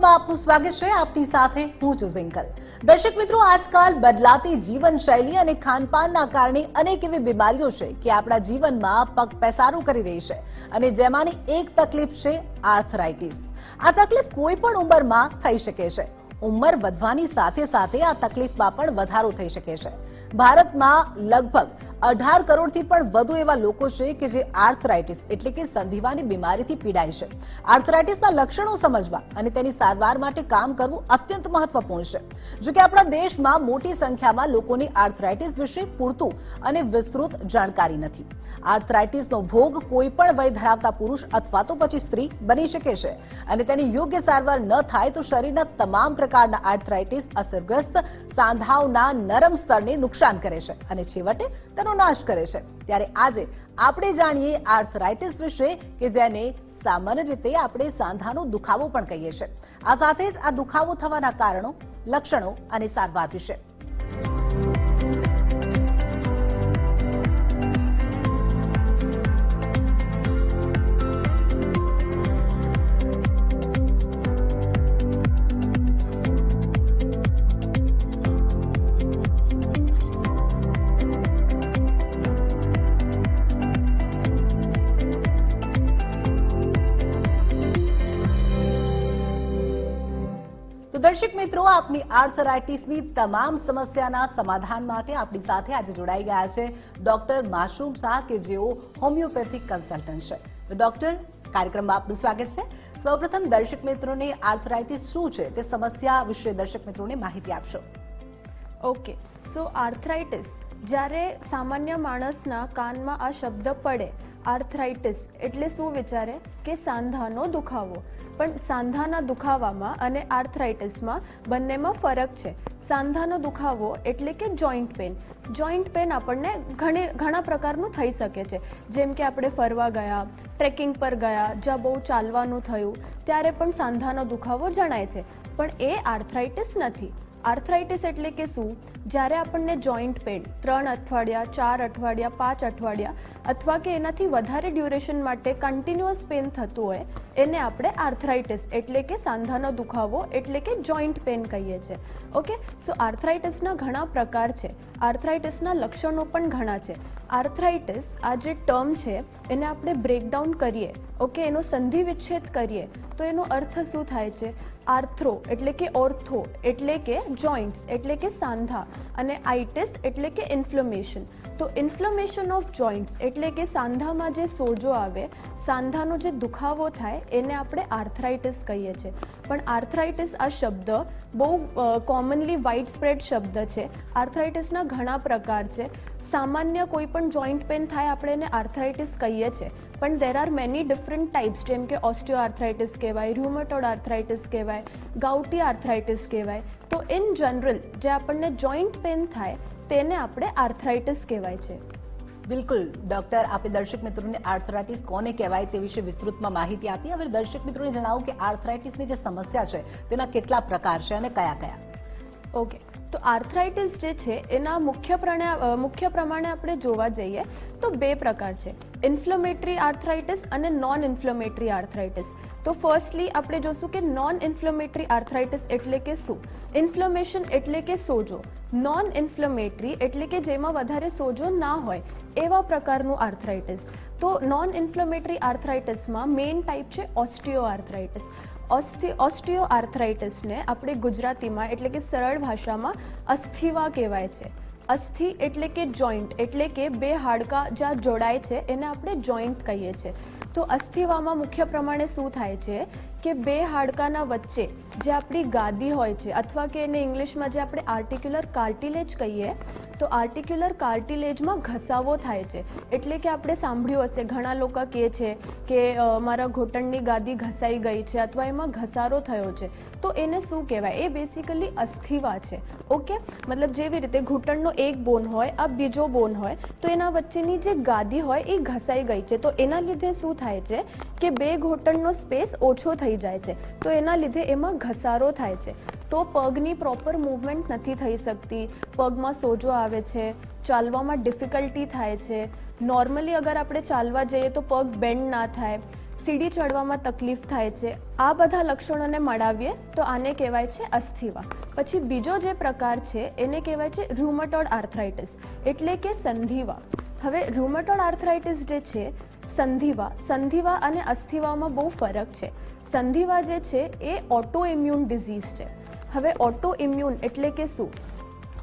માં આપનું સ્વાગત છે. આપની સાથે હું છું ઝિંકલ. દર્શક મિત્રો, આજકાલ બદલાતી જીવનશૈલી અને ખાનપાનના કારણે અનેક એવી બીમારીઓ છે કે આપણા જીવનમાં પગ પેસારું કરી રહી છે અને જેમાંની એક તકલીફ છે આર્થરાઇટિસ. આ તકલીફ કોઈ પણ ઉંમરમાં થઈ શકે છે. ઉંમર વધવાની સાથે સાથે આ તકલીફમાં પણ વધારો થઈ શકે છે. ભારતમાં લગભગ અઢાર કરોડથી પણ વધુ એવા લોકો છે કે જે આર્થરાઇટિસ એટલે કે સંધિવાની બીમારીથી પીડાય છે. આર્થરાઇટિસના લક્ષણો સમજવા અને તેની સારવાર માટે કામ કરવું અત્યંત મહત્વપૂર્ણ છે. જો કે આપણા દેશમાં મોટી સંખ્યામાં લોકોની આર્થરાઇટિસ વિશે પૂરતું અને વિસ્તૃત જાણકારી નથી. આર્થરાઇટિસનો ભોગ કોઈ પણ વય ધરાવતા પુરુષ અથવા તો પછી સ્ત્રી બની શકે છે. અને તેની યોગ્ય સારવાર ન થાય તો શરીરના તમામ પ્રકારના આર્થરાઇટિસ અસરગ્રસ્ત, સાંધાઓના નરમ સ્તરને નુકસાન કરે છે. અને છેવટે, તેનો નાશ કરે છે. ત્યારે આજે આપણે જાણીએ આર્થરાઇટિસ વિશે કે જેને સામાન્ય રીતે આપણે સાંધાનો દુખાવો પણ કહીએ છીએ. આ સાથે જ આ દુખાવો થવાના કારણો, લક્ષણો અને સારવાર વિશે. આપની આર્થરાઇટિસની તમામ સમસ્યાના સમાધાન માટે આપણી સાથે આજે જોડાઈ ગયા છે ડોક્ટર માશરૂમ શાહ, કે જેઓ હોમિયોપેથિક કન્સલ્ટન્ટ છે. ડોક્ટર, કાર્યક્રમમાં આપનું સ્વાગત છે. સૌપ્રથમ દર્શક મિત્રોને આર્થરાઇટિસ શું છે તે સમસ્યા વિશે દર્શક મિત્રોને માહિતી આપશો. ઓકે, સો આર્થરાઇટિસ જ્યારે સામાન્ય માણસના કાનમાં આ શબ્દ પડે આર્થરાઇટિસ એટલે શું વિચારે? કે સાંધાનો દુખાવો. પણ સાંધાના દુખાવામાં અને આર્થરાઇટિસમાં બંનેમાં ફરક છે. સાંધાનો દુખાવો એટલે કે જોઈન્ટ પેન જોઈન્ટ પેન આપણને ઘણી, ઘણા પ્રકારનું થઈ શકે છે. જેમ કે આપણે ફરવા ગયા, ટ્રેકિંગ પર ગયા, જ્યાં બહુ ચાલવાનું થયું, ત્યારે પણ સાંધાનો દુખાવો જણાય છે. પણ એ આર્થરાઇટિસ નથી. આર્થરાઇટિસ એટલે કે શું? જ્યારે આપણને જોઈન્ટ પેન ત્રણ અઠવાડિયા, ચાર અઠવાડિયા, પાંચ અઠવાડિયા અથવા કે એનાથી વધારે ડ્યુરેશન માટે કન્ટિન્યુઅસ પેન થતું હોય, એને આપણે આર્થરાઇટિસ એટલે કે સાંધાનો દુખાવો એટલે કે જોઈન્ટ પેન કહીએ છીએ. ઓકે સો આર્થરાઇટિસના ઘણા પ્રકાર છે. આર્થરાઇટિસના લક્ષણો પણ ઘણા છે. આર્થરાઇટિસ આ જે ટર્મ છે, એને આપણે બ્રેકડાઉન કરીએ. ઓકે એનો સંધિ વિચ્છેદ કરીએ. તો એનો અર્થ શું થાય છે? આર્થ્રો એટલે કે ઓર્થો એટલે કે જોઈન્ટ્સ એટલે કે સાંધા. અને આઇટિસ એટલે કે ઇન્ફ્લેમેશન તો ઇન્ફ્લેમેશન ઓફ જોઈન્ટ્સ એટલે કે સાંધામાં જે સોજો આવે, સાંધાનો જે દુખાવો થાય, એને આપણે આર્થરાઇટિસ કહીએ છીએ. પણ આર્થરાઇટિસ આ શબ્દ બહુ કોમનલી વાઇડ સ્પ્રેડ શબ્દ છે. આર્થરાઇટિસના ઘણા પ્રકાર છે. સામાન્ય કોઈ પણ જોઈન્ટ પેન થાય આપણે એને આર્થરાઇટિસ કહીએ છીએ. પણ there are many different types જેમ કે ઓસ્ટિયો આર્થરાઇટિસ કહેવાય રૂમેટોડ આર્થરાઇટિસ કહેવાય ગાઉટી આર્થરાઇટિસ કહેવાય. તો ઇન જનરલ જે આપણને જોઈન્ટ પેન થાય તેને આપણે આર્થરાઇટિસ કહેવાય છે. બિલકુલ. ડોક્ટર આપે દર્શક મિત્રોને આર્થરાઇટિસ કોને કહેવાય તે વિશે વિસ્તૃતમાં માહિતી આપી. હવે દર્શક મિત્રોને જણાવું કે આર્થરાઇટિસની જે સમસ્યા છે તેના કેટલા પ્રકાર છે અને કયા કયા? ઓકે તો આર્થરાઇટિસ જે છે, એના મુખ્ય મુખ્ય પ્રમાણે આપણે જોવા જઈએ તો બે પ્રકાર છે. ઇન્ફ્લેમેટરી આર્થરાઇટિસ અને નોન ઇન્ફ્લેમેટરી આર્થરાઇટિસ તો ફર્સ્ટલી આપણે જોશું કે નોન ઇન્ફ્લેમેટરી આર્થરાઇટિસ એટલે કે શું? ઇન્ફ્લેમેશન એટલે કે સોજો. નોન ઇન્ફ્લેમેટરી એટલે કે જેમાં વધારે સોજો ના હોય, એવા પ્રકારનું આર્થરાઇટિસ તો નોન ઇન્ફ્લેમેટરી આર્થરાઇટિસમાં મેઇન ટાઈપ છે ઓસ્ટિયો આર્થરાઇટિસ ઓસ્થી ઓસ્ટિયો આર્થરાઇટિસને આપણે ગુજરાતીમાં એટલે કે સરળ ભાષામાં અસ્થિવા કહેવાય છે. અસ્થિ એટલે કે જોઈન્ટ, એટલે કે બે હાડકાં જ્યાં જોડાય છે એને આપણે જોઈન્ટ કહીએ છીએ. તો અસ્થિવામાં મુખ્ય પ્રમાણે શું થાય છે? કે બે હાડકાના વચ્ચે જે આપણી ગાદી હોય છે, અથવા કે એને ઇંગ્લિશમાં જે આપણે આર્ટિક્યુલર કાર્ટિલેજ કહીએ, તો આર્ટિક્યુલર કાર્ટિલેજમાં ઘસાવો થાય છે. એટલે કે આપણે સાંભળ્યું હશે, ઘણા લોકો કહે છે કે મારા ઘૂંટણની ગાદી ઘસાઈ ગઈ છે, અથવા એમાં ઘસારો થયો છે. તો એને શું કહેવાય? એ બેસિકલી અસ્થિવા છે. ઓકે મતલબ જેવી રીતે ઘૂંટણનો એક બોન હોય, આ બીજો બોન હોય, તો એના વચ્ચેની જે ગાદી હોય એ ઘસાઈ ગઈ છે. તો એના લીધે શું થાય છે કે બે ઘૂંટણનો સ્પેસ ઓછો થઈ જાય છે. તો એના લીધે એમાં ઘસારો થાય છે. તો પગની પ્રોપર મૂવમેન્ટ નથી થઈ શકતી. પગમાં સોજો આવે છે. ચાલવામાં ડિફિકલ્ટી થાય છે. નોર્મલી અગર આપણે ચાલવા જઈએ તો પગ બેન્ડ ના થાય. સીડી ચડવામાં તકલીફ થાય છે. આ બધા લક્ષણોને મળાવીએ તો આને કહેવાય છે અસ્થિવા પછી બીજો જે પ્રકાર છે, એને કહેવાય છે રૂમટોડ આર્થરાઇટિસ એટલે કે સંધિવા. હવે રૂમટોડ આર્થરાઇટિસ જે છે, સંધિવા સંધિવા અને અસ્થિવામાં બહુ ફરક છે. સંધિવા જે છે, એ ઓટો ઇમ્યુન ડિઝીઝ છે. હવે ઓટો ઇમ્યુન એટલે કે શું?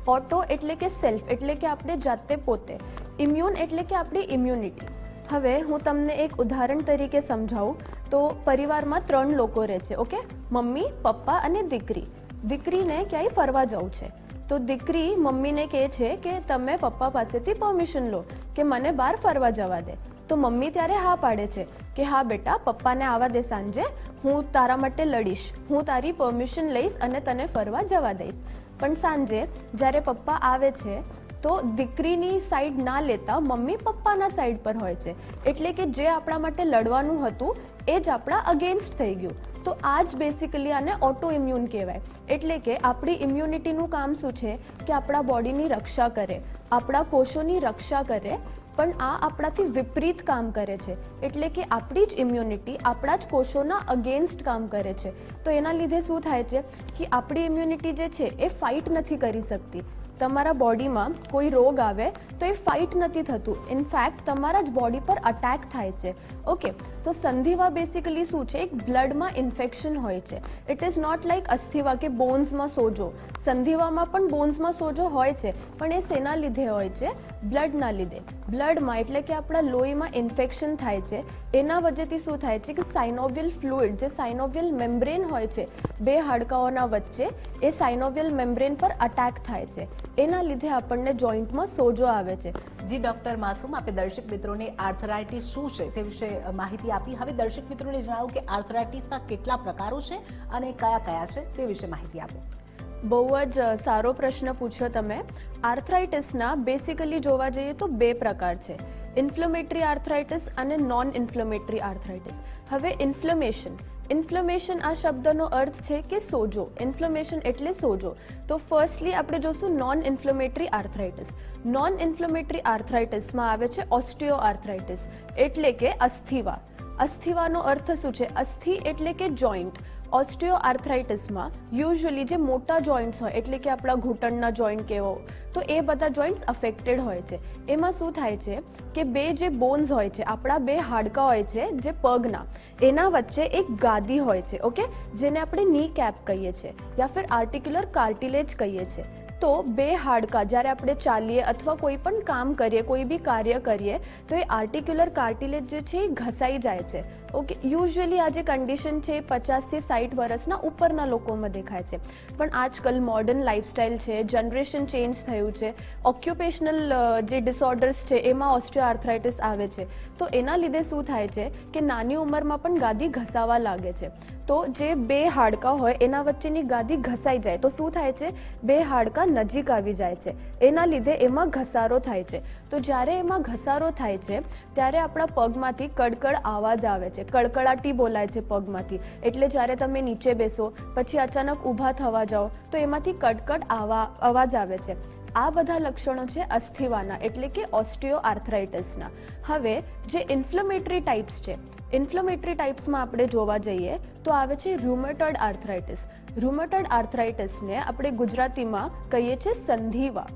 ઓટો એટલે કે સેલ્ફ એટલે કે આપણે જાતે પોતે. ઇમ્યુન એટલે કે આપણી ઇમ્યુનિટી હવે હું તમને એક ઉદાહરણ તરીકે સમજાવું. તો પરિવારમાં ત્રણ લોકો રહે છે, ઓકે? મમ્મી, પપ્પા અને દીકરી. દીકરીને ક્યાંય ફરવા જવું છે? તો દીકરી મમ્મીને કહે છે કે, તમે પપ્પા પાસેથી પરમિશન લો કે મને બહાર ફરવા જવા દે. તો મમ્મી ત્યારે હા પાડે છે કે, હા બેટા, પપ્પાને આવવા દે સાંજે. હું તારા માટે લડીશ. હું તારી પરમિશન લઈશ અને તને ફરવા જવા દઈશ. પણ સાંજે જ્યારે પપ્પા આવે છે તો દીકરીની સાઈડ ના લેતા મમ્મી પપ્પાના સાઈડ પર હોય છે. એટલે કે જે આપણા માટે લડવાનું હતું, એ જ આપણા અગેન્સ્ટ થઈ ગયું. તો આ જ બેસિકલી આને ઓટો ઇમ્યુન કહેવાય. એટલે કે આપણી ઇમ્યુનિટીનું કામ શું છે? કે આપણા બોડીની રક્ષા કરે, આપણા કોષોની રક્ષા કરે, પણ આ આપણાથી વિપરીત કામ કરે છે. એટલે કે આપણી જ ઇમ્યુનિટી આપણા જ કોષોના અગેન્સ્ટ કામ કરે છે. તો એના લીધે શું થાય છે? કે આપણી ઇમ્યુનિટી જે છે, એ ફાઇટ નથી કરી શકતી. તમારા બોડીમાં કોઈ રોગ આવે તો એ ફાઇટ નથી થતું. ઇનફેક્ટ તમારા જ બોડી પર અટેક થાય છે. ઓકે તો સંધિવા બેસિકલી શું છે? એક બ્લડમાં ઇન્ફેક્શન હોય છે. ઇટ ઇઝ નોટ લાઇક અસ્થિવા કે બોન્સમાં સોજો. સંધિવામાં પણ બોન્સમાં સોજો હોય છે, પણ એ શેના લીધે હોય છે? બ્લડના લીધે. બ્લડમાં, એટલે કે આપણા લોહીમાં ઇન્ફેક્શન થાય છે, એના વજેથી શું થાય છે કે સાઇનોવિયલ ફ્લુઇડ જે સાઇનોવિયલ મેમ્બ્રેન હોય છે, બે હાડકાઓના વચ્ચે, એ સાઇનોવિયલ મેમ્બ્રેન પર અટેક થાય છે. એના લીધે આપણને જોઈન્ટમાં સોજો આવે છે. જી ડૉક્ટર માસુમ, આપે દર્શક મિત્રોને આર્થરાઇટિસ શું છે તે વિશે માહિતી આપી. હવે દર્શક મિત્રોને જણાવું કે આર્થરાઇટિસના કેટલા પ્રકારો છે અને કયા કયા છે તે વિશે માહિતી આપો. બહુ જ સારો પ્રશ્ન પૂછ્યો તમે. આર્થરાઇટિસના બેસિકલી જોવા જઈએ તો બે પ્રકાર છે. ઇન્ફ્લેમેટરી આર્થરાઇટિસ અને નોન ઇન્ફ્લેમેટરી આર્થરાઇટિસ. હવે ઇન્ફ્લેમેશન. ઇન્ફ્લેમેશન આ શબ્દનો અર્થ છે કે સોજો. ઇન્ફ્લેમેશન એટલે સોજો. તો ફર્સ્ટલી આપણે જોશું non inflammatory arthritis. Non inflammatory આર્થરાઇટિસમાં આવે છે ઓસ્ટિયો આર્થરાઇટિસ એટલે કે અસ્થિવા. અસ્થિવાનો અર્થ શું છે? અસ્થિ એટલે કે જોઈન્ટ. ઓસ્ટિયો આર્થરાઇટિસમાં યુઝ્યુઅલી જે મોટા જોઈન્ટ્સ હોય, એટલે કે આપણા ઘૂંટણના જોઈન્ટ કેવો, તો એ બધા જોઈન્ટ્સ અફેક્ટેડ હોય છે. એમાં શું થાય છે કે બે જે બોન્સ હોય છે, આપણા બે હાડકા હોય છે, જે પગના, એના વચ્ચે એક ગાદી હોય છે, ઓકે? જેને આપણે ની કેપ કહીએ છીએ યા ફિર આર્ટિક્યુલર કાર્ટિલેજ કહીએ છીએ તો બે હાડકા, જ્યારે આપણે ચાલીએ અથવા કોઈ પણ કામ કરીએ, કોઈ બી કાર્ય કરીએ, તો એ આર્ટિક્યુલર કાર્ટિલેજ જે છે એ ઘસાઈ જાય છે. ઓકે યુઝ્યુઅલી આ જે કન્ડિશન છે પચાસથી સાઠ વર્ષના ઉપરના લોકોમાં દેખાય છે. પણ આજકાલ મોડર્ન લાઇફસ્ટાઇલ છે જનરેશન ચેન્જ થયું છે. ઓક્યુપેશનલ જે ડિસઓર્ડર્સ છે, એમાં ઓસ્ટિયોઆર્થરાઇટિસ આવે છે. તો એના લીધે શું થાય છે કે નાની ઉંમરમાં પણ ગાદી ઘસાવા લાગે છે. તો જે બે હાડકા હોય એના વચ્ચેની ગાદી ઘસાઈ જાય. તો શું થાય છે? બે હાડકા નજીક આવી જાય છે. એના લીધે એમાં ઘસારો થાય છે. તો જ્યારે એમાં ઘસારો થાય છે, ત્યારે આપણા પગમાંથી કડકડ આવાજ આવે છે. કડકડાટી બોલાય છે પગમાંથી. એટલે જ્યારે તમે નીચે બેસો, પછી અચાનક ઊભા થવા જાઓ, તો એમાંથી કડકડ આવા, અવાજ આવે છે. આ બધા લક્ષણો છે અસ્થિવાના, એટલે કે ઓસ્ટિયો આર્થરાઇટિસના હવે, જે ઇન્ફ્લેમેટરી ટાઈપ્સ છે, ઇન્ફ્લેમેટરી ટાઈપ્સમાં આપણે જોવા જઈએ, તો આવે છે રૂમેટોડ આર્થરાઇટિસ. રૂમેટોડ આર્થરાઇટિસને આપણે ગુજરાતીમાં કહીએ છીએ સંધિવા.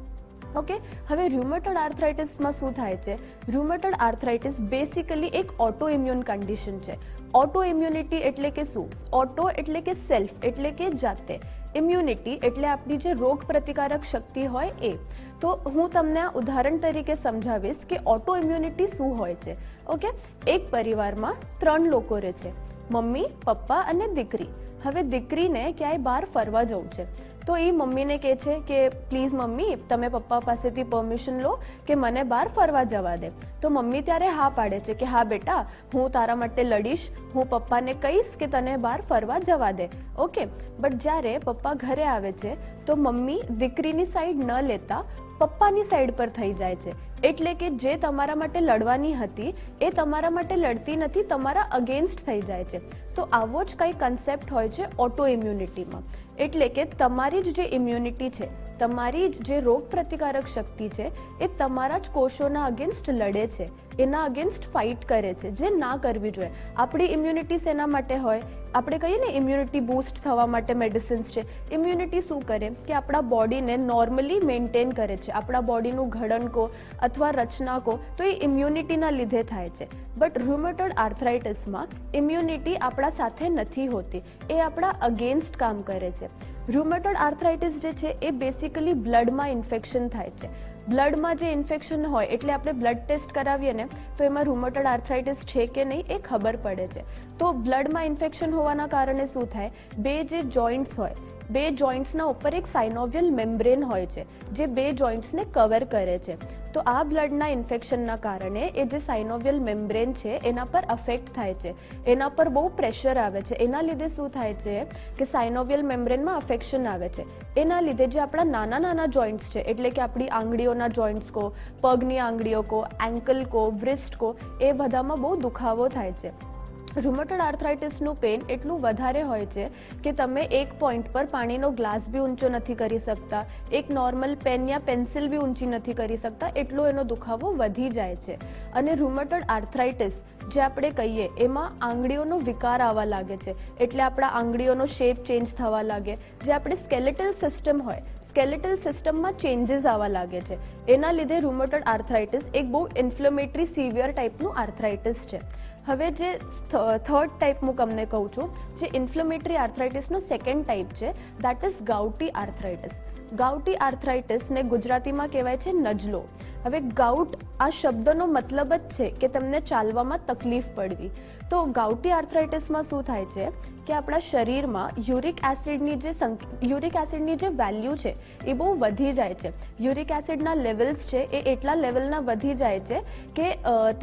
ઓકે હવે રૂમેટોડ આર્થરાઇટિસમાં શું થાય છે? રૂમેટોડ આર્થરાઇટિસ બેસિકલી એક ઓટો ઇમ્યુન કન્ડિશન છે. ઓટો ઇમ્યુનિટી એટલે કે શું? ઓટો એટલે કે સેલ્ફ એટલે કે જાતે. ઇમ્યુનિટી એટલે આપણી જે રોગ પ્રતિકારક શક્તિ હોય એ. તો હું તમને આ ઉદાહરણ તરીકે સમજાવીશ કે ઓટો ઇમ્યુનિટી શું હોય છે. ઓકે એક પરિવારમાં ત્રણ લોકો રહે છે. મમ્મી, પપ્પા અને દીકરી. હવે દીકરીને ક્યાંય બહાર ફરવા જવું છે. તો એ મમ્મીને કહે છે કે પ્લીઝ મમ્મી, તમે પપ્પા પાસેથી પરમિશન લો કે મને બહાર ફરવા જવા દે. તો મમ્મી ત્યારે હા પાડે છે કે, હા બેટા, હું તારા માટે લડીશ. હું પપ્પાને કહીશ કે તને બહાર ફરવા જવા દે. ઓકે બટ જ્યારે પપ્પા ઘરે આવે છે, તો મમ્મી દીકરીની સાઈડ ન લેતા પપ્પાની સાઈડ પર થઈ જાય છે. એટલે કે જે તમારા માટે લડવાની હતી, એ તમારા માટે લડતી નથી, તમારા અગેન્સ્ટ થઈ જાય છે. તો આવો જ કંઈ કન્સેપ્ટ હોય છે ઓટો ઇમ્યુનિટીમાં એટલે કે તમારી જ જે ઇમ્યુનિટી છે, તમારી જ જે રોગ પ્રતિકારક શક્તિ છે, એ તમારા જ કોષોના અગેન્સ્ટ લડે છે. એના અગેન્સ્ટ ફાઇટ કરે છે. જે ના કરવી જોઈએ. આપણી ઇમ્યુનિટી શેના માટે હોય? આપણે કહીએ ને ઇમ્યુનિટી બૂસ્ટ થવા માટે મેડિસિન્સ છે. ઇમ્યુનિટી શું કરે? કે આપણા બોડીને નોર્મલી મેન્ટેન કરે છે. આપણા બોડીનું ઘડન કહો અથવા રચના કો તો એ ઇમ્યુનિટીના લીધે થાય છે. બટ રૂમેટોડ આર્થરાઇટિસમાં ઇમ્યુનિટી આપણા સાથે નથી હોતી. એ આપણા અગેન્સ્ટ કામ કરે છે. રૂમેટોડ આર્થરાઇટિસ જે છે, એ બેસિકલી બ્લડમાં ઇન્ફેક્શન થાય છે. બ્લડમાં જે ઇન્ફેક્શન હોય એટલે આપણે બ્લડ ટેસ્ટ કરાવીએ ને, તો એમાં રૂમોટડ આર્થરાઇટિસ છે કે નહીં એ ખબર પડે છે. તો બ્લડમાં ઇન્ફેક્શન હોવાના કારણે શું થાય? બે જે જોઈન્ટ્સ હોય બે જોઈન્ટ્સના ઉપર એક સાઇનોવિયલ મેમ્બ્રેન હોય છે, જે બે જોઈન્ટ્સને કવર કરે છે. તો આ બ્લડના ઇન્ફેક્શનના કારણે એ જે સાઇનોવિયલ મેમ્બ્રેન છે, એના પર અફેક્ટ થાય છે. એના પર બહુ પ્રેશર આવે છે. એના લીધે શું થાય છે કે સાઇનોવિયલ મેમ્બ્રેનમાં અફેક્શન આવે છે. એના લીધે જે આપણા નાના નાના જોઈન્ટ્સ છે, એટલે કે આપણી આંગળીઓના જોઈન્ટ્સ કો, પગની આંગળીઓ કો એન્કલ કો વ્રિસ્ટ કો, એ બધામાં બહુ દુખાવો થાય છે. રૂમેટોડ આર્થરાઇટિસનું પેન એટલું વધારે હોય છે કે તમે એક પોઈન્ટ પર પાણીનો ગ્લાસ બી ઊંચો નથી કરી શકતા, એક નોર્મલ પેન યા પેન્સિલ બી ઊંચી નથી કરી શકતા, એટલો એનો દુખાવો વધી જાય છે. અને રૂમેટોડ આર્થરાઇટિસ જે આપણે કહીએ, એમાં આંગળીઓનો વિકાર આવવા લાગે છે. એટલે આપણા આંગળીઓનો શેપ ચેન્જ થવા લાગે. જે આપણે સ્કેલેટલ સિસ્ટમ હોય સ્કેલેટલ સિસ્ટમમાં ચેન્જીસ આવવા લાગે છે. એના લીધે રૂમેટોડ આર્થરાઇટિસ એક બહુ ઇન્ફ્લેમેટરી સિવિયર ટાઈપનું આર્થરાઇટિસ છે. હવે જે થર્ડ ટાઈપ હું તમને કહું છું, જે ઇન્ફ્લેમેટરી આર્થરાઇટિસનો સેકન્ડ ટાઈપ છે that is gouty arthritis gouty આર્થરાઇટિસને ગુજરાતીમાં કહેવાય છે નજલો. હવે ગાઉટ આ શબ્દનો મતલબ જ છે કે તમને ચાલવામાં તકલીફ પડવી. તો ગાઉટી આર્થરાઇટિસમાં શું થાય છે? કે આપણા શરીરમાં યુરિક એસિડની જે યુરિક એસિડની જે વેલ્યુ છે, એ બહુ વધી જાય છે. યુરિક એસિડના લેવલ્સ છે, એ એટલા લેવલના વધી જાય છે કે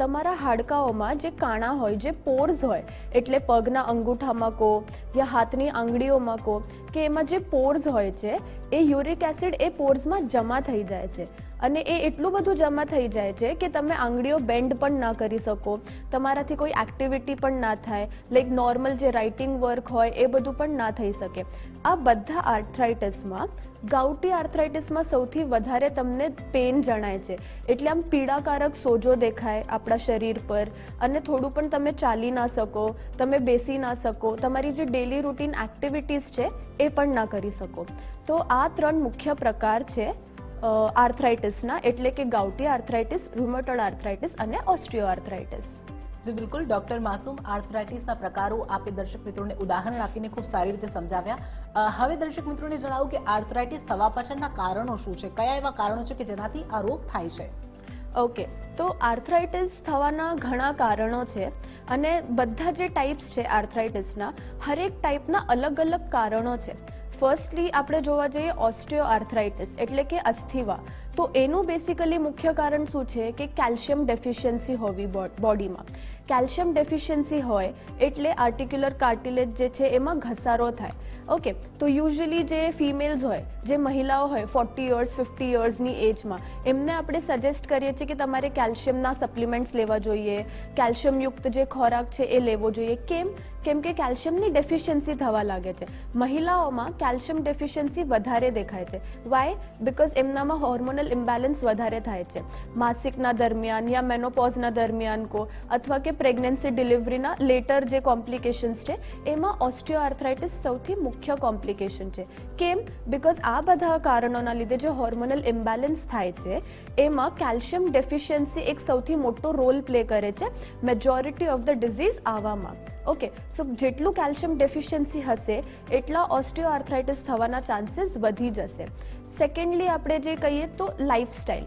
તમારા હાડકાઓમાં જે કાણા હોય, જે પોર્સ હોય, એટલે પગના અંગૂઠામાં કહો યા હાથની આંગળીઓમાં કહો, કે એમાં જે પોર્સ હોય છે, એ યુરિક એસિડ એ પોર્સમાં જમા થઈ જાય છે. અને એ એટલું બધું જમા થઈ જાય છે કે તમે આંગળીઓ બેન્ડ પણ ના કરી શકો. તમારાથી કોઈ એક્ટિવિટી પણ ના થાય. લાઈક નોર્મલ જે રાઇટિંગ વર્ક હોય એ બધું પણ ના થઈ શકે. આ બધા આર્થરાઇટિસમાં ગાઉટી આર્થરાઇટિસમાં સૌથી વધારે તમને પેન જણાય છે. એટલે આમ પીડાકારક સોજો દેખાય આપણા શરીર પર અને થોડું પણ તમે ચાલી ના શકો, તમે બેસી ના શકો, તમારી જે ડેલી રૂટીન એક્ટિવિટીઝ છે એ પણ ના કરી શકો. તો આ ત્રણ મુખ્ય પ્રકાર છે આર્થરાઇટિસના એટલે કે ગાઉટી આર્થરાઇટિસ રૂમેટોડ આર્થરાઇટિસ અને ઓસ્ટિયોઆર્થરાઇટિસ જી બિલકુલ. ડોક્ટર માસુમ આર્થરાઇટિસના પ્રકારો આપે દર્શક મિત્રોને ઉદાહરણ આપીને ખૂબ સારી રીતે સમજાવ્યા. હવે દર્શક મિત્રોને જણાવું કે આર્થરાઇટિસ થવા પાછળના કારણો શું છે? કયા એવા કારણો છે કે જેનાથી આ રોગ થાય છે? ઓકે. તો આર્થરાઇટિસ થવાના ઘણા કારણો છે અને બધા જે ટાઈપ્સ છે આર્થરાઇટિસના હરેક ટાઈપના અલગ અલગ કારણો છે. ફર્સ્ટલી આપણે જોવા જઈએ ઓસ્ટિયો આર્થરાઇટિસ એટલે કે અસ્થિવા. તો એનું બેસિકલી મુખ્ય કારણ શું છે કે કેલ્શિયમ ડેફિશિયન્સી હોવી બોડીમાં કેલ્શિયમ ડેફિશિયન્સી હોય એટલે આર્ટિક્યુલર કાર્ટિલેજ જે છે એમાં ઘસારો થાય. ઓકે તો યુઝ્યુઅલી જે ફિમેલ્સ હોય, જે મહિલાઓ હોય ફોર્ટી યર્સ ફિફ્ટી યર્સની એજમાં એમને આપણે સજેસ્ટ કરીએ છીએ કે તમારે કેલ્શિયમના સપ્લિમેન્ટ્સ લેવા જોઈએ. કેલ્શિયમયુક્ત જે ખોરાક છે એ લેવો જોઈએ. કેમ? કેમ કે કેલ્શિયમની ડેફિશિયન્સી થવા લાગે છે. મહિલાઓમાં કેલ્શિયમ ડેફિશિયન્સી વધારે દેખાય છે. વાય બિકોઝ એમનામાં હોર્મોનલ ઇમ્બેલેન્સ વધારે થાય છે. માસિકના દરમિયાન યા મેનોપોઝના દરમિયાન કો અથવા કે પ્રેગ્નન્સી ડિલિવરીના લેટર જે કોમ્પ્લિકેશન્સ છે, એમાં ઓસ્ટિયોઆર્થરાઇટિસ સૌથી મુખ્ય કોમ્પ્લિકેશન છે. કેમ? બિકોઝ આ બધા કારણોના લીધે જે હોર્મોનલ ઇમ્બેલેન્સ થાય છે, એમાં કેલ્શિયમ ડેફિશિયન્સી એક સૌથી મોટો રોલ પ્લે કરે છે મેજોરિટી ઓફ ધ ડિઝીઝ આવવામાં ઓકે સો જેટલું કેલ્શિયમ ડેફિશિયન્સી હશે, એટલા ઓસ્ટિયોઆર્થરાઇટિસ થવાના ચાન્સીસ વધી જશે. સેકન્ડલી આપણે જે કહીએ તો લાઇફસ્ટાઇલ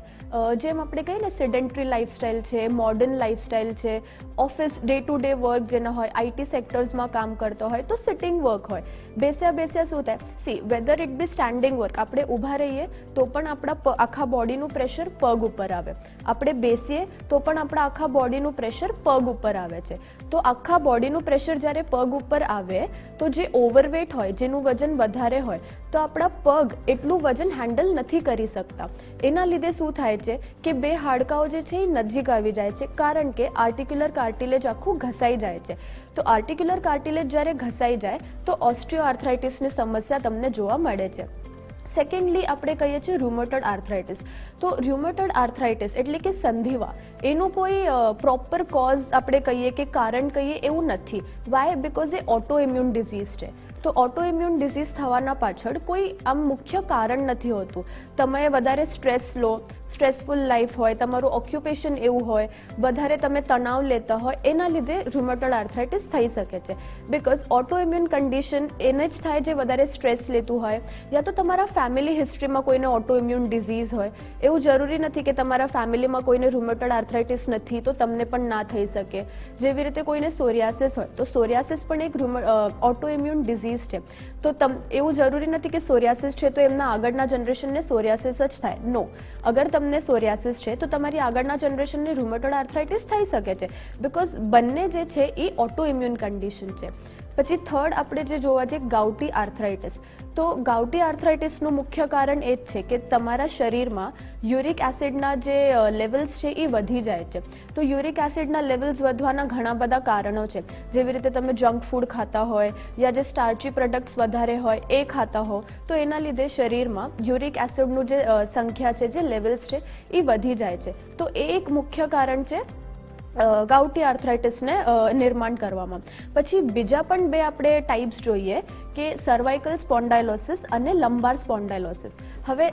જેમ આપણે કહીએ ને સેડેન્ટરી લાઇફસ્ટાઇલ છે મોડર્ન લાઇફસ્ટાઇલ છે office day to day work જેના હોય આઈટી સેક્ટર્સમાં કામ કરતો હોય, તો સિટિંગ વર્ક હોય. બેસ્યા બેસ્યા શું થાય? See whether it be standing work આપણે ઊભા રહીએ, તો પણ આપણા આખા બોડીનું પ્રેશર પગ ઉપર આવે. આપણે બેસીએ, તો પણ આપણા આખા બોડીનું પ્રેશર પગ ઉપર આવે છે. તો આખા બોડીનું પ્રેશર જ્યારે પગ ઉપર આવે, તો જે ઓવરવેટ હોય, જેનું વજન વધારે હોય, તો આપણા પગ એટલું વજન હેન્ડલ નથી કરી શકતા. એના લીધે શું થાય છે કે બે હાડકાઓ જે છે એ નજીક આવી જાય છે. કારણ કે આર્ટિક્યુલર કાર્ટિલેજ આખું ઘસાઈ જાય છે. તો આર્ટિક્યુલર કાર્ટિલેજ જ્યારે ઘસાઈ જાય, તો ઓસ્ટિયો આર્થરાઇટિસની સમસ્યા તમને જોવા મળે છે. સેકન્ડલી આપણે કહીએ છીએ રૂમોટોડ આર્થરાઇટિસ તો રુમોટેડ આર્થરાઇટિસ એટલે કે સંધિવા, એનું કોઈ પ્રોપર કોઝ આપણે કહીએ કે કારણ કહીએ એવું નથી. વાય બિકોઝ એ ઓટો ઇમ્યુન ડિઝીઝ છે. તો ઓટો ઇમ્યુન ડિઝીઝ થવાના પાછળ કોઈ આમ મુખ્ય કારણ નથી હોતું. તમે વધારે સ્ટ્રેસ લો સ્ટ્રેસફુલ લાઈફ હોય, તમારું ઓક્યુપેશન એવું હોય, વધારે તમે તણાવ લેતા હોય, એના લીધે રૂમેટોડ આર્થરાઇટિસ થઈ શકે છે. બિકોઝ ઓટો ઇમ્યુન કન્ડિશન એને જ થાય જે વધારે સ્ટ્રેસ લેતું હોય, યા તો તમારા ફેમિલી હિસ્ટ્રીમાં કોઈને ઓટોઇમ્યુન ડિઝીઝ હોય, એવું જરૂરી નથી કે તમારા ફેમિલીમાં કોઈને રૂમેટોડ આર્થરાઇટિસ નથી, તો તમને પણ ના થઈ શકે. જેવી રીતે કોઈને સોરિયાસિસ હોય, તો સોરિયાસિસ પણ એક ઓટો ઓટોઇમ્યુન ડિઝીઝ છે. તો તમ, એવું જરૂરી નથી કે સોરિયાસિસ છે તો એમના આગળના જનરેશનને સોરિયાસિસ જ થાય. નો અગર તમને સોરિયાસિસ છે, તો તમારી આગળના જનરેશનને રૂમેટોડ આર્થરાઇટિસ થઈ શકે છે. બિકોઝ બંને જે છે, એ ઓટો ઇમ્યુન કન્ડિશન છે. પછી થર્ડ આપણે જે જોવા જઈએ ગાઉટી આર્થરાઇટિસ તો ગાઉટી આર્થરાઇટિસનું મુખ્ય કારણ એ જ છે કે તમારા શરીરમાં યુરિક એસિડના જે લેવલ્સ છે એ વધી જાય છે. તો યુરિક એસિડના લેવલ્સ વધવાના ઘણા બધા કારણો છે. જેવી રીતે તમે જંક ફૂડ ખાતા હોય યા જે સ્ટાર્ચી પ્રોડક્ટ્સ વધારે હોય એ ખાતા હો, તો એના લીધે શરીરમાં યુરિક એસિડનું જે સંખ્યા છે, જે લેવલ્સ છે એ વધી જાય છે. તો એ એક મુખ્ય કારણ છે ગાઉટી આર્થરાઇટિસને નિર્માણ કરવામાં. પછી બીજા પણ બે આપણે ટાઈપ્સ જોઈએ, કે સર્વાઇકલ સ્પોન્ડાઇલોસિસ અને લંબાર સ્પોન્ડાઇલોસિસ હવે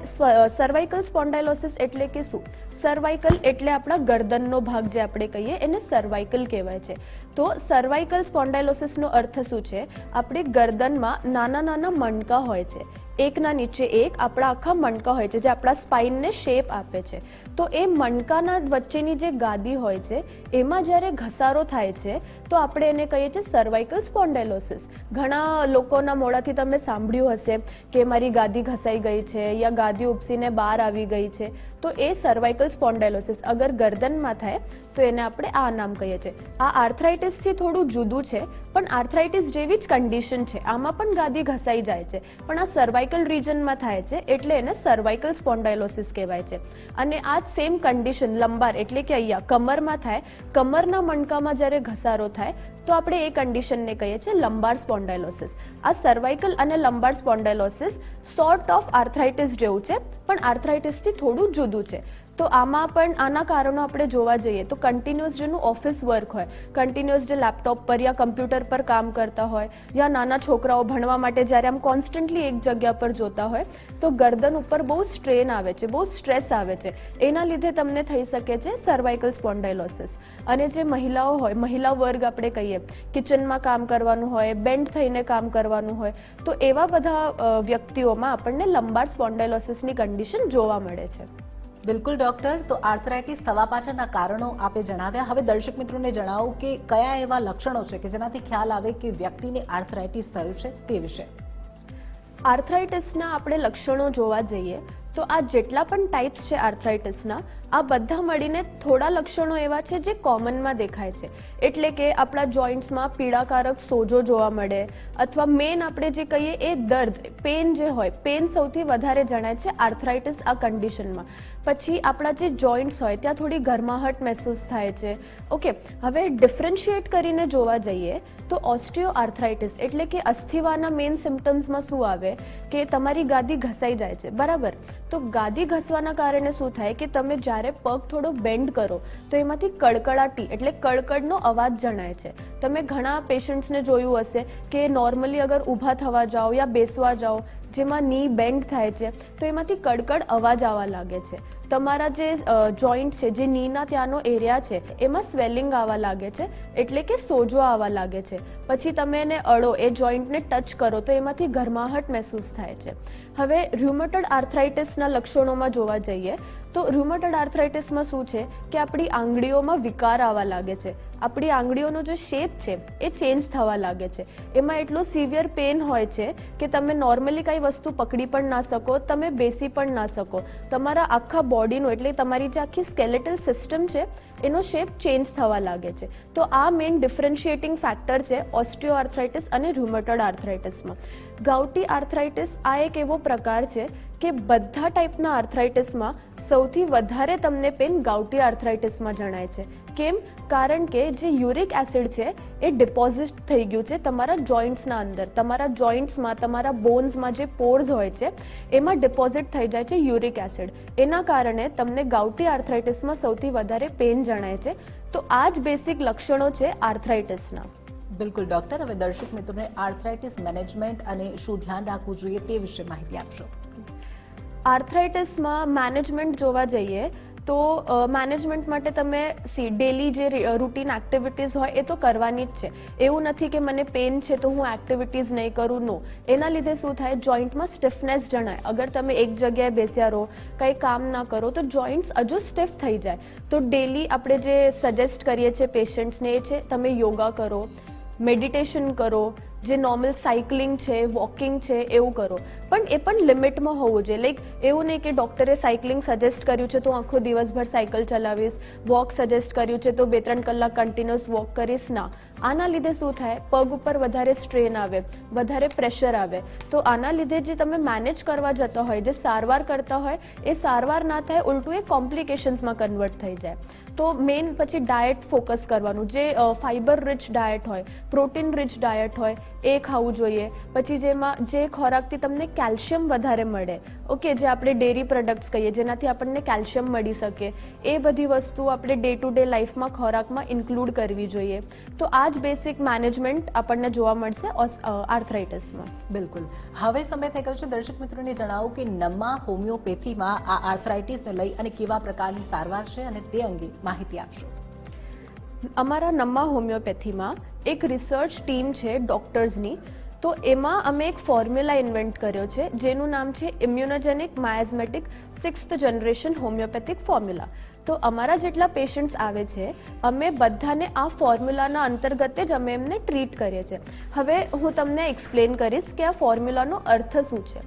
સર્વાઇકલ સ્પોન્ડાઇલોસિસ એટલે કે શું? સર્વાઇકલ એટલે આપણા ગરદનનો ભાગ જે આપણે કહીએ, એને સર્વાઇકલ કહેવાય છે. તો સર્વાઇકલ સ્પોન્ડાઇલોસિસનો અર્થ શું છે? આપણી ગરદનમાં નાના નાના મણકા હોય છે. એકના નીચે એક, આપણા આખા મણકા હોય છે, જે આપણા સ્પાઇનને શેપ આપે છે. તો એ મણકાના વચ્ચેની જે ગાદી હોય છે એમાં જ્યારે ઘસારો થાય છે તો આપણે એને કહીએ છીએ સર્વાઇકલ સ્પોન્ડેલોસિસ ઘણા લોકોના મોડાથી તમે સાંભળ્યું હશે કે મારી ગાદી ઘસાઈ ગઈ છે યા ગાદી ઉપસીને બહાર આવી ગઈ છે. તો એ સર્વાઇકલ સ્પોન્ડેલોસિસ અગર ગરદનમાં થાય તો એને આપણે આ નામ કહીએ છીએ. આ આર્થરાઇટિસથી થોડું જુદું છે, પણ આર્થરાઇટિસ જેવી જ કન્ડિશન છે. આમાં પણ ગાદી ઘસાઈ જાય છે. પણ આ સર્વાઇકલ રિજનમાં થાય છે એટલે એને સર્વાઇકલ સ્પોન્ડાઇલોસિસ કહેવાય છે. અને આ સેમ કન્ડિશન લંબાર એટલે કે અહીંયા કમરમાં થાય. કમરના મણકામાં જ્યારે ઘસારો થાય તો આપણે એ કન્ડિશનને કહીએ છીએ લંબાર સ્પોન્ડાઇલોસિસ આ સર્વાઇકલ અને lumbar spondylosis sort of arthritis જેવું છે, પણ આર્થરાઇટિસથી થોડું જુદું છે. તો આમાં પણ આના કારણો આપણે જોવા જઈએ તો કન્ટિન્યુઅસ જેનું ઓફિસ વર્ક હોય કન્ટિન્યુઅસ જે લેપટોપ પર યા કમ્પ્યુટર પર કામ કરતા હોય, યા નાના છોકરાઓ ભણવા માટે જ્યારે આમ કોન્સ્ટન્ટલી એક જગ્યા પર જોતા હોય, તો ગરદન ઉપર બહુ સ્ટ્રેન આવે છે, બહુ સ્ટ્રેસ આવે છે. એના લીધે તમને થઈ શકે છે સર્વાઇકલ સ્પોન્ડાઇલોસિસ અને જે મહિલાઓ હોય, મહિલા વર્ગ આપણે કહીએ કિચનમાં કામ કરવાનું હોય બેન્ડ થઈને કામ કરવાનું હોય, તો એવા બધા વ્યક્તિઓમાં આપણને લંબાર સ્પોન્ડાઇલોસિસની કન્ડિશન જોવા મળે છે. બિલકુલ, ડોક્ટર. તો આર્થરાઇટિસ થવા પાછળના કારણો આપે જણાવ્યા. હવે દર્શક મિત્રોને જણાવું કે કયા એવા લક્ષણો છે કે જેનાથી ખ્યાલ આવે કે વ્યક્તિને આર્થરાઇટિસ થયું છે તે વિશે. આર્થરાઇટિસના આપણે લક્ષણો જોવા જઈએ તો આ જેટલા પણ ટાઈપ્સ છે આર્થરાઇટિસના આ બધા મળીને થોડા લક્ષણો એવા છે જે કોમનમાં દેખાય છે. એટલે કે આપણા જોઈન્ટ્સમાં પીડાકારક સોજો જોવા મળે અથવા મેન આપણે જે કહીએ એ દર્દ પેન જે હોય પેન સૌથી વધારે જણાય છે આર્થરાઇટિસ આ કન્ડિશનમાં પછી આપણા જે જોઈન્ટ્સ હોય ત્યાં થોડી ગરમાહટ મહેસૂસ થાય છે. ઓકે હવે ડિફરન્શિએટ કરીને જોવા જઈએ તો ઓસ્ટિયો આર્થરાઇટિસ એટલે કે અસ્થિવાના મેઇન સિમ્ટમ્સમાં શું આવે? કે તમારી ગાદી ઘસાઈ જાય છે. બરાબર? તો ગાદી ઘસવાના કારણે શું થાય? કે તમે જ્યારે પગ થોડો બેન્ડ કરો. તો એમાંથી કડકડાટી, એટલે કડકડનો અવાજ જણાય છે. તમે ઘણા પેશન્ટ્સને જોયું હશે કે નોર્મલી અગર ઊભા થવા જાઓ યા બેસવા જાઓ જેમાં ની બેન્ડ થાય છે, તો એમાંથી કડકડ અવાજ આવવા લાગે છે. તમારા જે જોઈન્ટ છે, જે નીના ત્યાંનો એરિયા છે, એમાં સ્વેલિંગ આવવા લાગે છે, એટલે કે સોજો આવવા લાગે છે. પછી તમે એને અડો, એ જોઈન્ટને ટચ કરો, તો એમાંથી ગરમાહટ મહેસૂસ થાય છે. હવે ર્યુમેટોડ આર્થરાઇટિસના લક્ષણોમાં જોવા જઈએ, તો ર્યુમેટોડ આર્થરાઇટિસમાં શું છે? કે આપણી આંગળીઓમાં વિકાર આવવા લાગે છે. આપણી આંગળીઓનો જે શેપ છે, એ ચેન્જ થવા લાગે છે. એમાં એટલો સિવિયર પેન હોય છે કે તમે નોર્મલી કાંઈ વસ્તુ પકડી પણ ના શકો, તમે બેસી પણ ના શકો. તમારા આખા બોડીનું એટલે તમારી જે આખી સ્કેલેટલ સિસ્ટમ છે, એનો શેપ ચેન્જ થવા લાગે છે. તો આ મેઇન ડિફરન્શિએટિંગ ફેક્ટર છે ઓસ્ટિયો આર્થરાઇટિસ અને રૂમેટોડ આર્થરાઇટિસમાં ગાઉટી આર્થરાઇટિસ આ એક એવો પ્રકાર છે કે બધા ટાઈપના આર્થરાઇટિસમાં સૌથી વધારે તમને પેન ગાઉટી આર્થરાઇટિસમાં જણાય છે. કેમ? કારણ કે જે યુરિક એસિડ છે, એ ડિપોઝિટ થઈ ગયું છે તમારા જોઇન્ટ્સના અંદર. તમારા જોઇન્ટ્સમાં તમારા બોન્સમાં જે પોર્સ હોય છે, એમાં ડિપોઝિટ થઈ જાય છે યુરિક એસિડ. એના કારણે તમને ગાઉટી આર્થરાઇટિસમાં સૌથી વધારે પેન જણાય છે. તો આ જ બેસિક લક્ષણો છે આર્થરાઇટિસના. બિલકુલ, ડોક્ટર. હવે દર્શક મિત્રોને આર્થરાઇટિસ મેનેજમેન્ટ અને શું ધ્યાન રાખવું જોઈએ તે વિશે માહિતી આપશો. આર્થરાઇટિસમાં મેનેજમેન્ટ જોવા જઈએ તો મેનેજમેન્ટ માટે તમે સી ડેલી જે રૂટીન એક્ટિવિટીઝ હોય એ તો કરવાની જ છે. એવું નથી કે મને પેન છે તો હું એક્ટિવિટીઝ નહીં કરું નો એના લીધે શું થાય જોઈન્ટમાં સ્ટિફનેસ જણાય. અગર તમે એક જગ્યાએ બેસ્યા રહો, કંઈ કામ ના કરો, તો જોઈન્ટ્સ હજુ સ્ટિફ થઈ જાય. તો ડેલી આપણે જે સજેસ્ટ કરીએ છીએ પેશન્ટ્સને એ છે, તમે યોગા કરો મેડિટેશન કરો જે નોર્મલ સાયકલિંગ છે વોકિંગ છે, એવું કરો. પણ એ પણ લિમિટમાં હોવું જોઈએ. લાઈક એવું નહીં કે ડૉક્ટરે સાયકલિંગ સજેસ્ટ કર્યું છે, તો આખો દિવસભર સાયકલ ચલાવીશ વોક સજેસ્ટ કર્યું છે, તો બે ત્રણ કલાક કન્ટિન્યુઅસ વોક કરીશ ના. આના લીધે શું થાય? પગ ઉપર વધારે સ્ટ્રેન આવે, વધારે પ્રેશર આવે. તો આના લીધે જે તમે મેનેજ કરવા જતા હોય, જે સારવાર કરતા હોય, એ સારવાર ના થાય, ઉલટું એ કોમ્પ્લિકેશન્સમાં કન્વર્ટ થઈ જાય. તો મેઇન પછી ડાયટ ફોકસ કરવાનું. જે ફાઇબર રિચ ડાયટ હોય પ્રોટીન રિચ ડાયટ હોય, એ ખાવું જોઈએ. પછી જેમાં, જે ખોરાકથી તમને કેલ્શિયમ વધારે મળે. ઓકે જે આપણે ડેરી પ્રોડક્ટ્સ કહીએ, જેનાથી આપણને કેલ્શિયમ મળી શકે. એ બધી વસ્તુ આપણે ડે ટુ ડે લાઈફમાં ખોરાકમાં ઇન્ક્લુડ કરવી જોઈએ. તો આ જ બેસિક મેનેજમેન્ટ આપણને જોવા મળશે આર્થરાઇટિસમાં બિલકુલ. હવે સમય થઈ ગયો છે દર્શક મિત્રોને જણાવું કે નમ્મા હોમિયોપેથીમાં આ આર્થરાઇટિસને લઈ અને કેવા પ્રકારની સારવાર છે અને તે અંગે માહિતી આપશો. અમારા નમ્મા હોમિયોપેથીમાં એક રિસર્ચ ટીમ છે ડૉક્ટર્સની તો એમાં અમે એક ફોર્મ્યુલા ઇન્વેન્ટ કર્યો છે જેનું નામ છે immunogenic miasmatic sixth generation homeopathic formula તો અમારા જેટલા પેશન્ટ્સ આવે છે, અમે બધાને આ ફોર્મ્યુલાના અંતર્ગતે જ અમે એમને ટ્રીટ કરીએ છીએ. હવે હું તમને એક્સપ્લેન કરીશ કે આ ફોર્મ્યુલાનો અર્થ શું છે.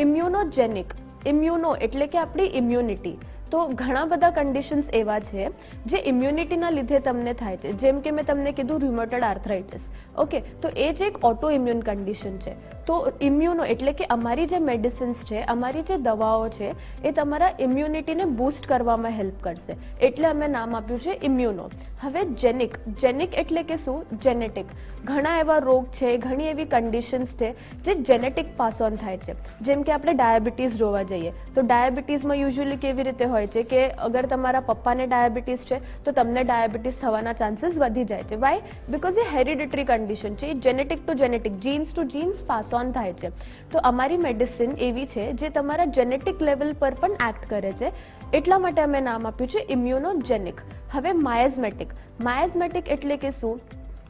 ઇમ્યુનોજેનિક ઇમ્યુનો એટલે કે આપણી ઇમ્યુનિટી તો ઘણા બધા કન્ડિશન્સ એવા છે, જે ઇમ્યુનિટીના લીધે તમને થાય છે. જેમ કે મેં તમને કીધું ર્યુમેટોડ આર્થરાઇટિસ ઓકે તો એ જ એક ઓટો ઇમ્યુન કન્ડિશન છે. તો ઇમ્યુનો એટલે કે અમારી જે મેડિસિન્સ છે, અમારી જે દવાઓ છે, એ તમારા ઇમ્યુનિટીને બૂસ્ટ કરવામાં હેલ્પ કરશે. એટલે અમે નામ આપ્યું છે ઇમ્યુનો હવે જેનિક જેનિક એટલે કે શું? જેનેટિક ઘણા એવા રોગ છે, ઘણી એવી કન્ડિશન્સ છે, જે જેનેટિક પાસ ઓન થાય છે. જેમ કે આપણે ડાયાબિટીસ જોવા જઈએ, તો ડાયાબિટીસમાં યુઝ્યુઅલી કેવી રીતે હોય છે કે અગર તમારા પપ્પાને ડાયાબિટીસ છે, તો તમને ડાયાબિટીસ થવાના ચાન્સીસ વધી જાય છે. વાય બિકોઝ એ હેરિડિટરી કન્ડિશન છે. એ genetic to genetic genes to genes pass on થાય છે. તો અમારી મેડિસિન એવી છે જે તમારા જેનેટિક લેવલ પર પણ એક્ટ કરે છે. એટલા માટે અમે નામ આપ્યું છે ઇમ્યુનોજેનિક હવે માયઝમેટિક માયઝમેટિક એટલે કે શું?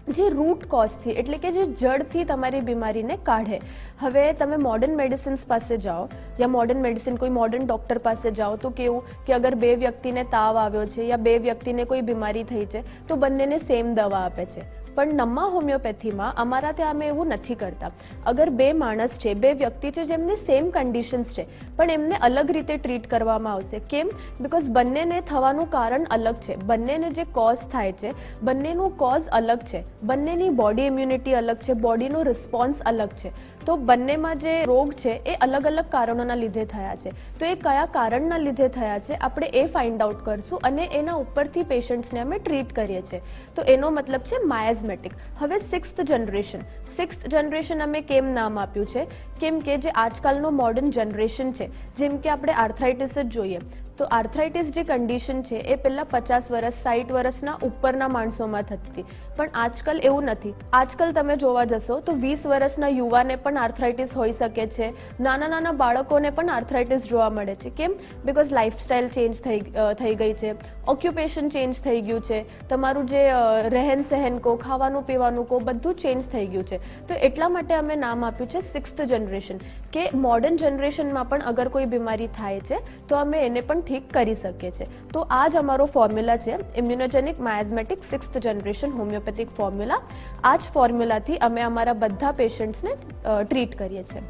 જે રૂટ કોઝથી એટલે કે જે જડથી તમારી બીમારીને કાઢે. હવે તમે મોડર્ન મેડિસિન્સ પાસે જાઓ યા મોડર્ન મેડિસિન કોઈ મોડર્ન ડૉક્ટર પાસે જાઓ તો કેવું કે અગર બે વ્યક્તિને તાવ આવ્યો છે યા બે વ્યક્તિને કોઈ બીમારી થઈ છે તો બંનેને સેમ દવા આપે છે. પણ નમ્મા હોમિયોપેથીમાં અમારા ત્યાં અમે એવું નથી કરતા. અગર બે માણસ છે, બે વ્યક્તિ છે જેમને સેમ કન્ડિશન્સ છે, પણ એમને અલગ રીતે ટ્રીટ કરવામાં આવશે. કેમ? બિકોઝ બંનેને થવાનું કારણ અલગ છે. બંનેને જે કોઝ થાય છે, બંનેનું કોઝ અલગ છે. બંનેની બોડી ઇમ્યુનિટી અલગ છે બોડીનો રિસ્પોન્સ અલગ છે. તો બંનેમાં જે રોગ છે એ અલગ અલગ કારણોના લીધે થયા છે. તો એ કયા કારણના લીધે થયા છે આપણે એ ફાઇન્ડ આઉટ કરશું અને એના ઉપરથી પેશન્ટ્સને અમે ટ્રીટ કરીએ છીએ. તો એનો મતલબ છે માયાઝમેટિક હવે સિક્સ્થ જનરેશન સિક્સ્થ જનરેશન અમે કેમ નામ આપ્યું છે? કેમ કે જે આજકાલનો મોડર્ન જનરેશન છે, જેમ કે આપણે આર્થરાઇટિસ જ જોઈએ. તો આર્થરાઇટિસ જે કન્ડિશન છે, એ પહેલાં પચાસ વર્ષ સાઠ વર્ષના ઉપરના માણસોમાં થતી હતી. પણ આજકાલ એવું નથી. આજકાલ તમે જોવા જશો તો વીસ વર્ષના યુવાને પણ આર્થરાઇટિસ હોઈ શકે છે. નાના નાના બાળકોને પણ આર્થરાઇટિસ જોવા મળે છે. કેમ? બિકોઝ લાઇફસ્ટાઇલ ચેન્જ થઈ થઈ ગઈ છે. ઓક્યુપેશન ચેન્જ થઈ ગયું છે. તમારું જે રહેન સહેન કો, ખાવાનું પીવાનું કો, બધું ચેન્જ થઈ ગયું છે. તો એટલા માટે અમે નામ આપ્યું છે સિક્સ્થ જનરેશન કે મોડર્ન જનરેશનમાં પણ અગર કોઈ બીમારી થાય છે, તો અમે એને પણ ઠીક કરી શકીએ છીએ તો આ જ અમારો ફોર્મ્યુલા છે immunogenic miasmatic sixth generation homeopathic formula આ જ ફોર્મ્યુલાથી અમે અમારા બધા પેશન્ટ્સને ટ્રીટ કરીએ છીએ.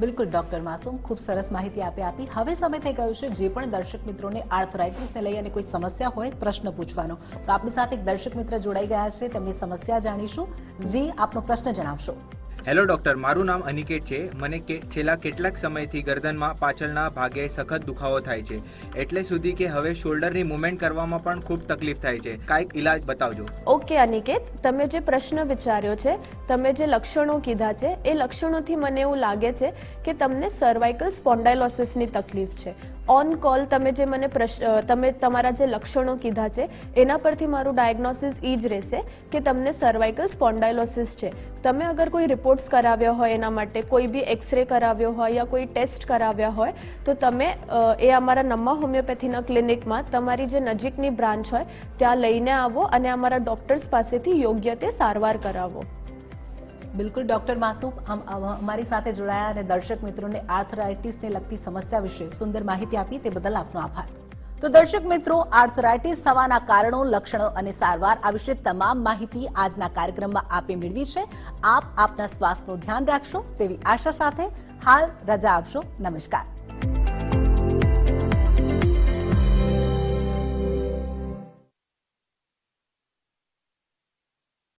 બિલકુલ, ડોક્ટર માસુમ, ખૂબ સરસ માહિતી આપે આપી. હવે સમય થઈ ગયો છે જે પણ દર્શક મિત્રોને આર્થરાઇટિસને લઈ અને કોઈ સમસ્યા હોય, પ્રશ્ન પૂછવાનો. તો આપણી સાથે એક દર્શક મિત્ર જોડાઈ ગયા છે, તેમની સમસ્યા જાણીશું. જી, આપનો પ્રશ્ન જણાવશો. હેલો ડૉક્ટર, મારું નામ અનિકેત છે. મને કે, છેલ્લા કેટલાક સમયથી ગરદનમાં પાછળના ભાગે સખત દુખાવો થાય છે. એટલે સુધી કે હવે શોલ્ડરની મૂવમેન્ટ કરવામાં પણ ખૂબ તકલીફ થાય છે. કાંઈક ઇલાજ બતાવજો. ઓકે, અનિકેત, તમે જે પ્રશ્ન વિચાર્યો છે, તમે જે લક્ષણો કીધા છે, એ લક્ષણોથી મને એવું લાગે છે કે તમને સર્વાઇકલ સ્પોન્ડાઇલોસિસની તકલીફ છે. ઓન કોલ તમે જે મને તમે તમારા જે લક્ષણો કીધા છે, એના પરથી મારું ડાયગ્નોસિસ એ જ રહેશે કે તમને સર્વાઇકલ સ્પોન્ડાઇલોસિસ છે. તમે અગર કોઈ રિપોર્ટ્સ કરાવ્યો હોય એના માટે, કોઈ બી એક્સરે કરાવ્યો હોય યા કોઈ ટેસ્ટ કરાવ્યા હોય, તો તમે એ અમારા નમ્મા હોમિયોપેથીના ક્લિનિકમાં તમારી જે નજીકની બ્રાન્ચ હોય, ત્યાં લઈને આવો અને અમારા ડૉક્ટર્સ પાસેથી યોગ્ય તે સારવાર કરાવો. બિલકુલ, ડોક્ટર માસુબ અમારી સાથે જોડાયા અને દર્શક મિત્રોને આર્થરાઇટિસને લગતી સમસ્યા વિશે સુંદર માહિતી આપી તે બદલ આપનો આભાર. તો દર્શક મિત્રો, આર્થરાઇટિસ થવાના કારણો, લક્ષણો અને સારવાર આ વિશે તમામ માહિતી આજના કાર્યક્રમમાં આપે મેળવી છે. આપ આપના સ્વાસ્થ્યનું ધ્યાન રાખશો તેવી આશા સાથે હાલ રજા આપશો. નમસ્કાર.